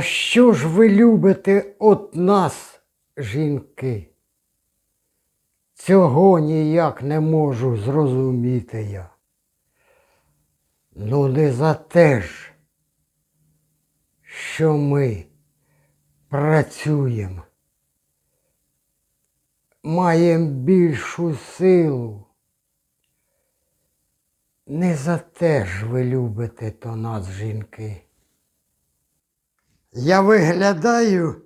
Що ж ви любите от нас, жінки? Цього ніяк не можу зрозуміти я. Ну, не за те ж, що ми працюємо, маємо більшу силу. Не за те ж ви любите то нас, жінки. Я виглядаю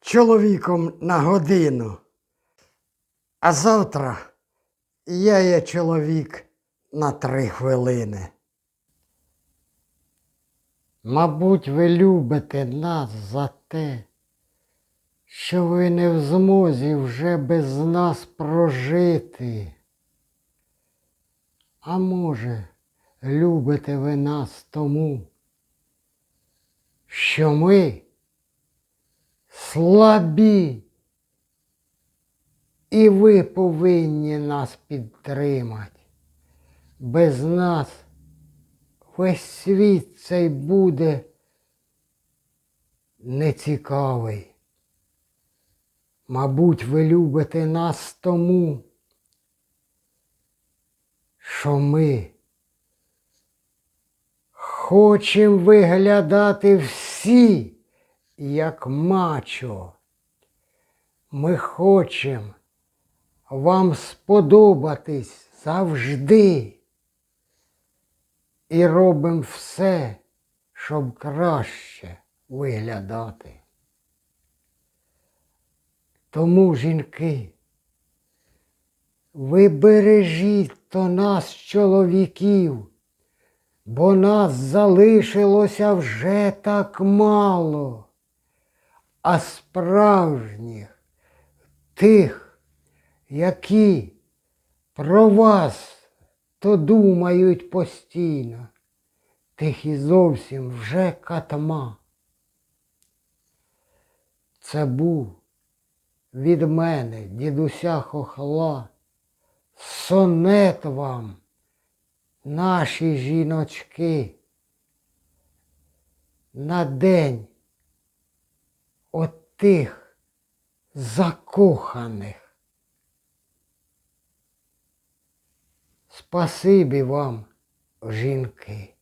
чоловіком на годину, а завтра я є чоловік на три хвилини. Мабуть, ви любите нас за те, що ви не в змозі вже без нас прожити. А може, любите ви нас тому, що ми слабі, і ви повинні нас підтримати. Без нас весь світ цей буде нецікавий. Мабуть, ви любите нас тому, що ми хочемо виглядати всі, як мачо. Ми хочемо вам сподобатись завжди і робимо все, щоб краще виглядати. Тому, жінки, ви бережіть то нас, чоловіків, бо нас залишилося вже так мало, а справжніх тих, які про вас то думають постійно, тих і зовсім вже катма. Це був від мене, дідуся хохла, сонет вам, наші жіночки, на день от тих закоханих. Спасибі вам, жінки.